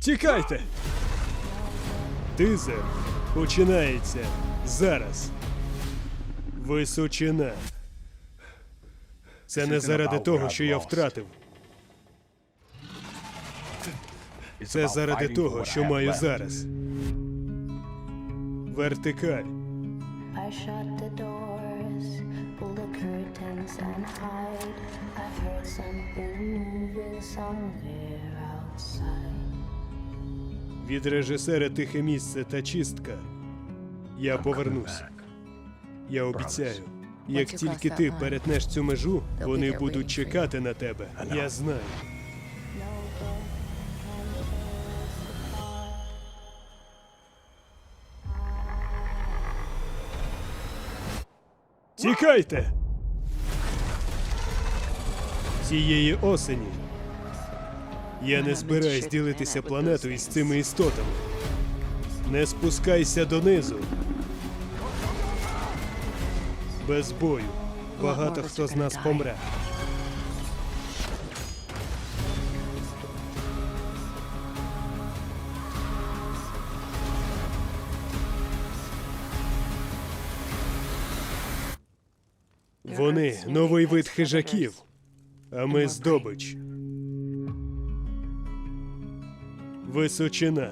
Тікайте! Тизер починається зараз. Височина. Це не заради того, що я втратив. Це заради того, що маю зараз. Вертикаль. I've heard something moving somewhere outside. Від режисера Тихе місце та чистка. Я повернусь. Я обіцяю. Як тільки ти перетнеш цю межу, вони будуть чекати на тебе. Я знаю. Тікайте! Цієї осені я не збираюсь ділитися планетою із цими істотами. Не спускайся донизу. Без бою. Багато хто з нас помре. Вони новий вид хижаків, а ми здобич. Височина.